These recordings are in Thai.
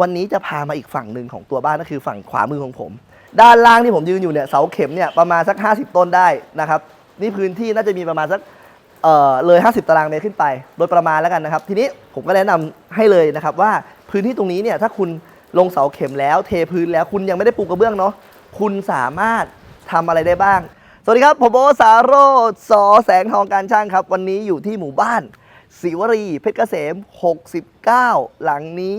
วันนี้จะพามาอีกฝั่งหนึ่งของตัวบ้านก็คือฝั่งขวามือของผม ด้านล่างที่ผมยืนอยู่เนี่ยเสาเข็มเนี่ยประมาณสัก 50 ต้นได้นะครับนี่พื้นที่น่าจะมีประมาณสักเออเลย 50 ตารางเมตรขึ้นไป โดยประมาณแล้วกันนะครับ ทีนี้ผมก็แนะนำให้เลยนะครับว่าพื้นที่ตรงนี้เนี่ยถ้าคุณลงเสาเข็มแล้ว เทพื้นแล้วคุณยังไม่ได้ปูกระเบื้องเนาะคุณสามารถทำอะไรได้บ้าง สวัสดีครับผมโอสาโรจน์สอแสงทองการช่างครับ วันนี้อยู่ที่หมู่บ้านศิวรีเพชรเกษม 69 หลังนี้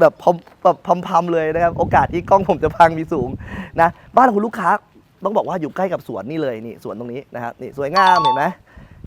แบบพรำแบบพรำๆเลยนะครับ โอกาสที่กล้องผมจะพังมีสูงนะ บ้านของคุณลูกค้าต้องบอกว่าอยู่ใกล้กับสวนนี่เลยนี่สวนตรงนี้นะครับนี่สวยงามเห็นไหม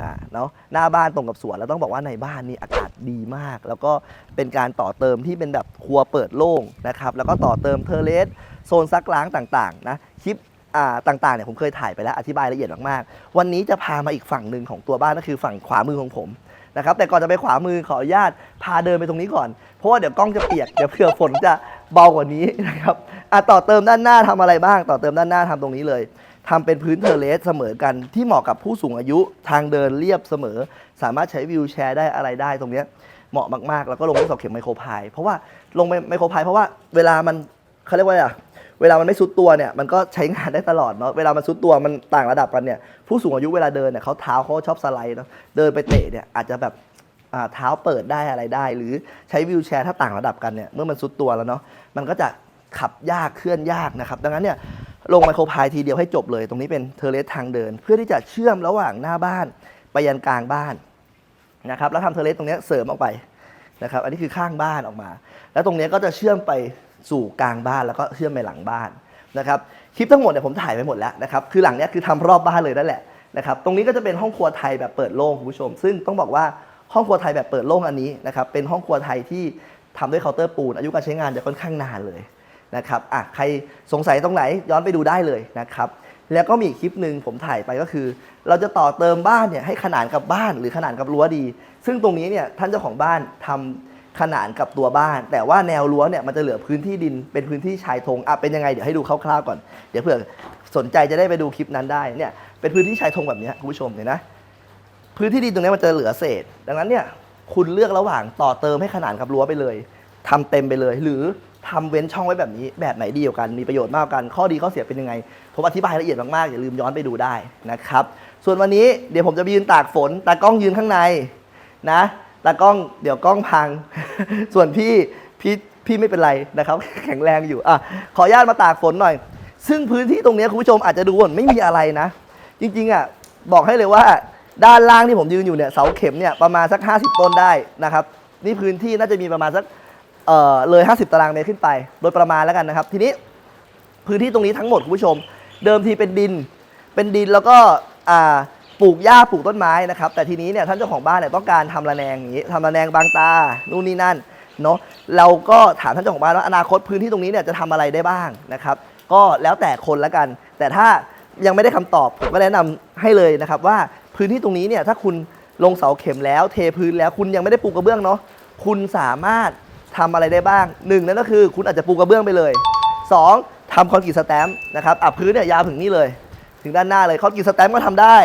อ่าเนาะหน้าบ้านตรงกับสวนแล้วต้องบอกว่าในบ้านนี่อากาศดีมาก แล้วก็เป็นการต่อเติมที่เป็นแบบครัวเปิดโล่งนะครับ แล้วก็ต่อเติมเทเลสโซนซักล้างต่างๆนะคลิปอ่าต่างๆเนี่ยผมเคยถ่ายไปแล้วอธิบายละเอียดมากๆ วันนี้จะพามาอีกฝั่งหนึ่งของตัวบ้านก็คือฝั่งขวามือของผม นะครับแต่ก่อนจะไปขวามือขออนุญาตพาเดินไปตรงนี้ก่อน เพราะว่าเดี๋ยวกล้องจะเปียกเดี๋ยวเผื่อฝนจะเบากว่านี้นะครับอะต่อเติมด้านหน้าทำอะไรบ้าง ต่อเติมด้านหน้าทำตรงนี้เลยทำเป็นพื้นเทอร์เลสเสมอกันที่เหมาะกับผู้สูงอายุทางเดินเรียบเสมอ สามารถใช้วิวแชร์ได้อะไรได้ตรงเนี้ยเหมาะมากๆ แล้วก็ลงด้วยเสาเข็มไมโครพายเพราะว่าลงไมโครพายเพราะว่าเวลามันเขาเรียกว่าอะไรอะ เวลามันไม่ซุดตัวเนี่ยมันก็ใช้งานได้ตลอดเนาะเวลามันซุดตัวมันต่างระดับกันเนี่ยผู้สูงอายุเวลาเดินเนี่ยเขาเท้าเขาชอบสไลด์เนาะเดินไปเตะเนี่ยอาจจะแบบอ่าเท้าเปิดได้อะไรได้ หรือใช้วิวแชร์ถ้าต่างระดับกันเนี่ยเมื่อมันซุดตัวแล้วเนาะมันก็จะขับยากเคลื่อนยากนะครับ ดังนั้นเนี่ยลงไมโครพายทีเดียวให้จบเลย ตรงนี้เป็นเทเลสทางเดิน เพื่อที่จะเชื่อมระหว่างหน้าบ้านไปยันกลางบ้านนะครับแล้วทำเทเลสตรงนี้เสริมออกไปนะครับอันนี้คือข้างบ้านออกมา แล้วตรงนี้ก็จะเชื่อมไป สู่กลางบ้านแล้วก็เชื่อมไปหลังบ้านนะครับคลิปทั้งหมดเนี่ยผมถ่ายไปหมดแล้วนะครับคือหลังเนี้ยคือทำรอบบ้านเลยนั่นแหละนะครับตรงนี้ก็จะเป็นห้องครัวไทยแบบเปิดโล่งคุณผู้ชม ซึ่งต้องบอกว่าห้องครัวไทยแบบเปิดโล่งอันนี้นะครับเป็นห้องครัวไทยที่ทำด้วยเคาน์เตอร์ปูน อายุการใช้งานจะค่อนข้างนานเลยนะครับอะใครสงสัยตรงไหนย้อนไปดูได้เลยนะครับแล้วก็มีคลิปหนึ่งผมถ่ายไปก็คือ เราจะต่อเติมบ้านเนี่ยให้ขนานกับบ้านหรือขนานกับรั้วดี ซึ่งตรงนี้เนี่ยท่านเจ้าของบ้านทำ ขนานกับตัวบ้าน แต่ว่าแนวรั้วเนี่ยมันจะเหลือพื้นที่ดินเป็นพื้นที่ชายธงอะเป็นยังไงเดี๋ยวให้ดูคร่าวๆก่อนเดี๋ยวเผื่อสนใจจะได้ไปดูคลิปนั้นได้เนี่ยเป็นพื้นที่ชายธงแบบนี้คุณผู้ชมเห็นนะพื้นที่ดินตรงนี้มันจะเหลือเศษ ดังนั้นเนี่ยคุณเลือกระหว่างต่อเติมให้ขนานกับรั้วไปเลยทำเต็มไปเลย หรือทำเว้นช่องไว้แบบนี้ แบบไหนดีกว่ากัน มีประโยชน์มากกว่ากัน ข้อดีข้อเสียเป็นยังไง ผมอธิบายละเอียดมากๆ อย่าลืมย้อนไปดูได้นะครับ ส่วนวันนี้เดี๋ยวผมจะไปยืนตากฝน ตากล้องยืนข้างในนะ ตากล้องเดี๋ยวกล้องพัง ส่วนพี่พี่พี่ไม่เป็นไรนะครับ แข็งแรงอยู่อะขออนุญาตมาตากฝนหน่อย ซึ่งพื้นที่ตรงนี้คุณผู้ชมอาจจะดูว่าไม่มีอะไรนะ จริงๆอะบอกให้เลยว่าด้านล่างที่ผมยืนอยู่เนี่ยเสาเข็มเนี่ยประมาณสัก 50 ต้นได้นะครับ นี่พื้นที่น่าจะมีประมาณสักเออเลย 50 ตารางเมตรขึ้นไป โดยประมาณแล้วกันนะครับ ทีนี้พื้นที่ตรงนี้ทั้งหมดคุณผู้ชม เดิมทีเป็นดิน เป็นดินแล้วก็อ่า ปลูกหญ้าปลูกต้นไม้นะครับ แต่ทีนี้เนี่ยท่านเจ้าของบ้านเนี่ยต้องการทำระแนงอย่างนี้ทำระแนงบางตานู่นนี่นั่นเนาะเราก็ถามท่านเจ้าของบ้านว่าอนาคตพื้นที่ตรงนี้เนี่ยจะทำอะไรได้บ้างนะครับ ก็แล้วแต่คนละกัน แต่ถ้ายังไม่ได้คำตอบผมก็แนะนำให้เลยนะครับ ว่าพื้นที่ตรงนี้เนี่ยถ้าคุณลงเสาเข็มแล้ว เทพื้นแล้วคุณยังไม่ได้ปูกระเบื้องเนาะคุณสามารถทำอะไรได้บ้างหนึ่งนั่นก็คือคุณอาจจะปูกระเบื้องไปเลยสองทำคอนกรีตสแตมป์นะครับอะพื้นเนี่ยยาวถึงนี่เลย ถึงด้านหน้าเลยคอนกรีตสแตมป์ก็ทำได้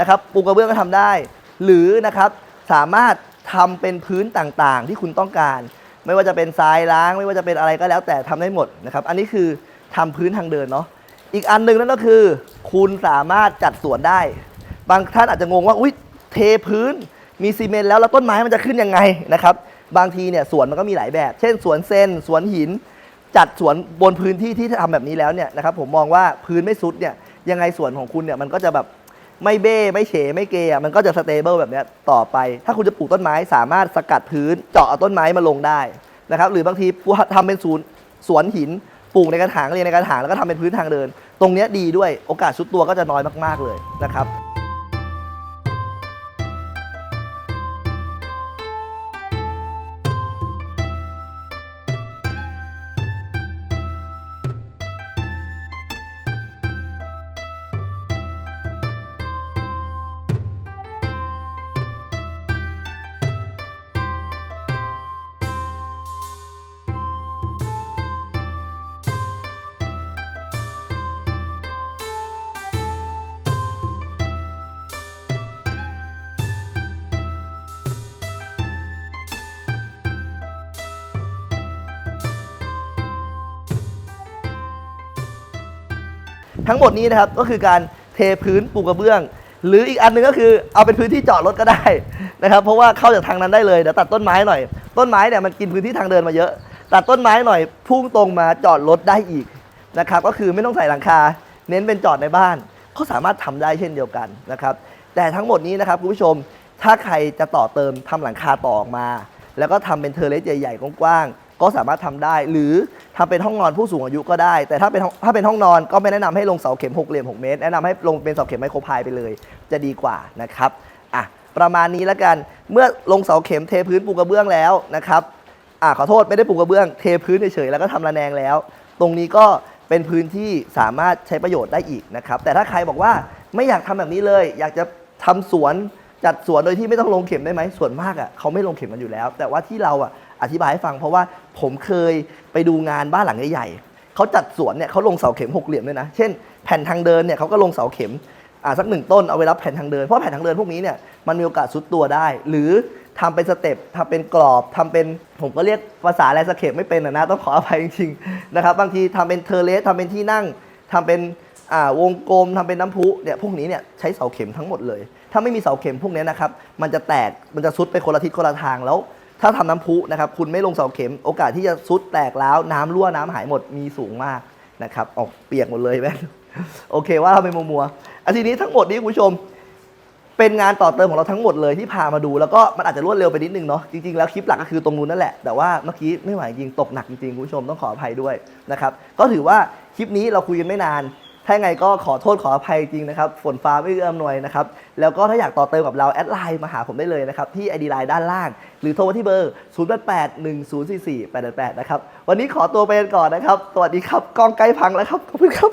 นะครับปูกระเบื้องก็ทำได้ หรือนะครับสามารถทำเป็นพื้นต่างๆ ที่คุณต้องการ ไม่ว่าจะเป็นทรายล้าง ไม่ว่าจะเป็นอะไรก็แล้วแต่ทำได้หมดนะครับอันนี้คือทำพื้นทางเดินเนาะอีกอันหนึ่งนั่นก็คือ คุณสามารถจัดสวนได้ บางท่านอาจจะงงว่าอุ้ยเทพื้นมีซีเมนต์แล้วแล้วต้นไม้มันจะขึ้นยังไงนะครับบางทีเนี่ยสวนมันก็มีหลายแบบ เช่นสวนเซนสวนหิน จัดสวนบนพื้นที่ที่ทำแบบนี้แล้วเนี่ยนะครับผมมองว่าพื้นไม่ซุดเนี่ยยังไงสวนของคุณเนี่ยมันก็จะแบบ ไม่เบ้ไม่เฉไม่เกยอะมันก็จะสเตเบิลแบบนี้ต่อไป ถ้าคุณจะปลูกต้นไม้สามารถสกัดพื้นเจาะเอาต้นไม้มาลงได้นะครับหรือบางทีทำเป็นศูนย์สวนหินปลูกในกระถางเรียนในกระถางแล้วก็ทำเป็นพื้นทางเดิน ตรงนี้ดีด้วยโอกาสชุดตัวก็จะน้อยมากๆเลยนะครับ ทั้งหมดนี้นะครับก็คือการเทพื้นปูกระเบื้อง หรืออีกอันหนึงก็คือเอาเป็นพื้นที่จอดรถก็ได้นะครับเพราะว่าเข้าจากทางนั้นได้เลยเดี๋ยวตัดต้นไม้หน่อย ต้นไม้เนี่ยมันกินพื้นที่ทางเดินมาเยอะ ตัดต้นไม้หน่อยพุ่งตรงมาจอดรถได้อีกนะครับก็คือไม่ต้องใส่หลังคา เน้นเป็นจอดในบ้านก็สามารถทำได้เช่นเดียวกันนะครับแต่ทั้งหมดนี้นะครับคุณผู้ชมถ้าใครจะต่อเติมทำหลังคาต่อออกมา แล้วก็ทำเป็นเทอร์เลสใหญ่ๆกว้าง ก็สามารถทำได้ หรือทำเป็นห้องนอนผู้สูงอายุก็ได้ แต่ถ้าเป็นถ้าเป็นห้องนอนก็ไม่แนะนำให้ลงเสาเข็มหกเหลี่ยม6เมตร แนะนำให้ลงเป็นเสาเข็มไมโครพายไปเลย จะดีกว่านะครับอะประมาณนี้แล้วกัน เมื่อลงเสาเข็มเทพื้นปูกระเบื้องแล้วนะครับอะขอโทษไม่ได้ปูกระเบื้องเทพื้นเฉยๆแล้วก็ทำระแนงแล้ว ตรงนี้ก็เป็นพื้นที่สามารถใช้ประโยชน์ได้อีกนะครับ แต่ถ้าใครบอกว่าไม่อยากทำแบบนี้เลย อยากจะทำสวนจัดสวนโดยที่ไม่ต้องลงเข็มได้ไหมส่วนมากอะเขาไม่ลงเข็มกันอยู่แล้ว แต่ว่าที่เราอะ อธิบายให้ฟังเพราะว่าผมเคยไปดูงานบ้านหลังใหญ่ๆเขาจัดสวนเนี่ยเขาลงเสาเข็มหกเหลี่ยมด้วยนะ เช่นแผ่นทางเดินเนี่ยเขาก็ลงเสาเข็มอ่าสักหนึ่งต้นเอาไว้รับแผ่นทางเดิน เพราะแผ่นทางเดินพวกนี้เนี่ยมันมีโอกาสซุดตัวได้ หรือทำเป็นสเต็ปทำเป็นกรอบทำเป็นผมก็เรียกภาษาแลนด์สเคปไม่เป็นนะต้องขออภัยจริงๆนะครับบางทีทำเป็นเทเลสทำเป็นที่นั่งทำเป็นอ่าวงกลมทำเป็นน้ำพุเนี่ยพวกนี้เนี่ยใช้เสาเข็มทั้งหมดเลย ถ้าไม่มีเสาเข็มพวกนี้นะครับมันจะแตกมันจะซุดไปคนละทิศคนละทางแล้ว ถ้าทำน้ำพุนะครับคุณไม่ลงเสาเข็ม โอกาสที่จะซุดแตกแล้วน้ำรั่วน้ำหายหมดมีสูงมากนะครับออกเปียกหมดเลยแม่โอเคว่าเราไปมัวๆอันทีนี้ทั้งหมดนี้คุณผู้ชม เป็นงานต่อเติมของเราทั้งหมดเลยที่พามาดู แล้วก็มันอาจจะรวดเร็วไปนิดนึงเนาะจริงๆแล้วคลิปหลักก็คือตรงนู้นนั่นแหละแต่ว่าเมื่อกี้ไม่ไหวจริงตกหนักจริงๆคุณผู้ชมต้องขออภัยด้วยนะครับก็ถือว่าคลิปนี้เราคุยกันไม่นาน ถ้าไงก็ขอโทษขออภัยจริงนะครับ ฝนฟ้าไม่เอื้อมหน่วยนะครับ แล้วก็ถ้าอยากต่อเติมกับเรา แอดไลน์มาหาผมได้เลยนะครับ ที่ไอดีไลน์ด้านล่าง หรือโทรมาที่เบอร์ 0 8 8 1 0 4 4 8 8 นะครับ วันนี้ขอตัวไปกันก่อนนะครับ สวัสดีครับกองไกลพังแล้วครับ ขอบคุณครับ